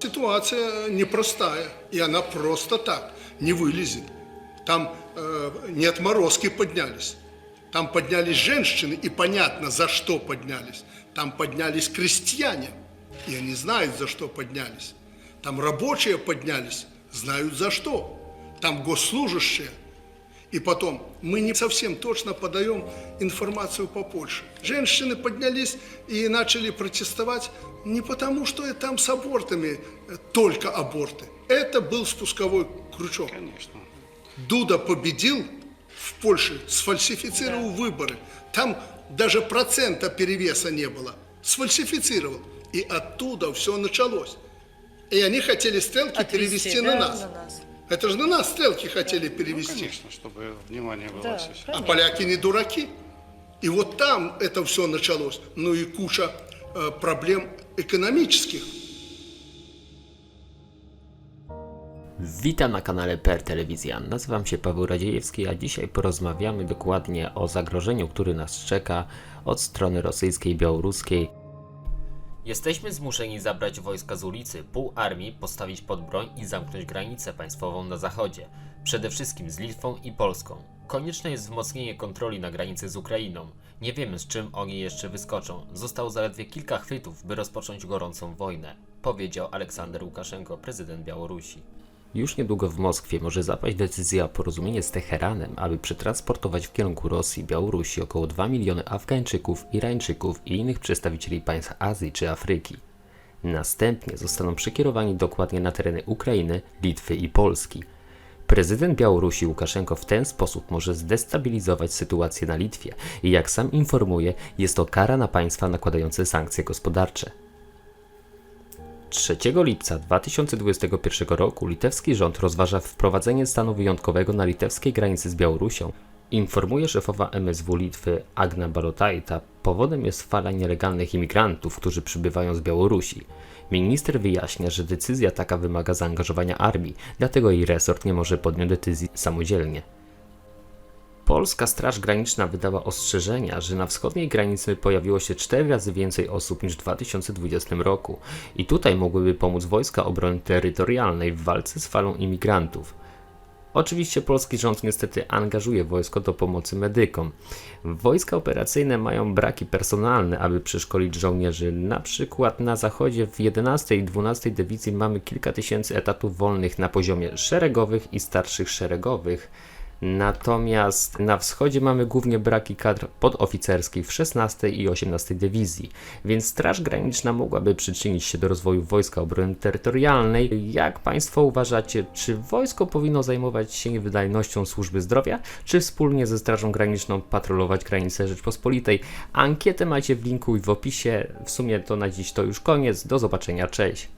Ситуация непростая, и она просто так не вылезет. Там э, не отморозки поднялись. Там поднялись женщины, и понятно, за что поднялись. Там поднялись крестьяне, и они знают, за что поднялись. Там рабочие поднялись, знают за что. Там госслужащие. И потом, мы не совсем точно подаем информацию по Польше. Женщины поднялись и начали протестовать не потому, что там с абортами э, только аборты. Это был спусковой крючок. Конечно. Дуда победил в Польше, сфальсифицировал выборы. Там даже процента перевеса не было. Сфальсифицировал. И оттуда все началось. И они хотели стрелки Отвести, перевести да, на нас. на нас. Это же на нас стрелки хотели Ну, перевести. конечно, чтобы внимание было Да, все. а поляки не дураки. И вот там это все началось. Ну и куча э, проблем экономических. Witam na kanale Per Telewizja. Nazywam się Paweł Radziejewski, a dzisiaj porozmawiamy dokładnie o zagrożeniu, który nas czeka od strony rosyjskiej i białoruskiej. Jesteśmy zmuszeni zabrać wojska z ulicy, pół armii postawić pod broń i zamknąć granicę państwową na zachodzie, przede wszystkim z Litwą i Polską. Konieczne jest wzmocnienie kontroli na granicy z Ukrainą. Nie wiemy z czym oni jeszcze wyskoczą. Zostało zaledwie kilka chwytów, by rozpocząć gorącą wojnę, powiedział Aleksander Łukaszenko, prezydent Białorusi. Już niedługo w Moskwie może zapaść decyzja o porozumienie z Teheranem, aby przetransportować w kierunku Rosji Białorusi około 2 miliony Afgańczyków, Irańczyków i innych przedstawicieli państw Azji czy Afryki. Następnie zostaną przekierowani dokładnie na tereny Ukrainy, Litwy i Polski. Prezydent Białorusi Łukaszenko w ten sposób może zdestabilizować sytuację na Litwie i jak sam informuje, jest to kara na państwa nakładające sankcje gospodarcze. 3 lipca 2021 roku litewski rząd rozważa wprowadzenie stanu wyjątkowego na litewskiej granicy z Białorusią. Informuje szefowa MSW Litwy Agna Balotaita. Powodem jest fala nielegalnych imigrantów, którzy przybywają z Białorusi. Minister wyjaśnia, że decyzja taka wymaga zaangażowania armii, dlatego jej resort nie może podjąć decyzji samodzielnie. Polska Straż Graniczna wydała ostrzeżenia, że na wschodniej granicy pojawiło się 4 razy więcej osób niż w 2020 roku i tutaj mogłyby pomóc wojska obrony terytorialnej w walce z falą imigrantów. Oczywiście polski rząd niestety angażuje wojsko do pomocy medykom. Wojska operacyjne mają braki personalne, aby przeszkolić żołnierzy. Na przykład na zachodzie w 11 i 12 dywizji mamy kilka tysięcy etatów wolnych na poziomie szeregowych i starszych szeregowych. Natomiast na wschodzie mamy głównie braki kadr podoficerskich w 16 i 18 dywizji, więc Straż Graniczna mogłaby przyczynić się do rozwoju Wojska Obrony Terytorialnej. Jak Państwo uważacie, czy wojsko powinno zajmować się wydajnością służby zdrowia, czy wspólnie ze Strażą Graniczną patrolować granice Rzeczpospolitej? Ankietę macie w linku i w opisie. W sumie to na dziś to już koniec. Do zobaczenia, cześć.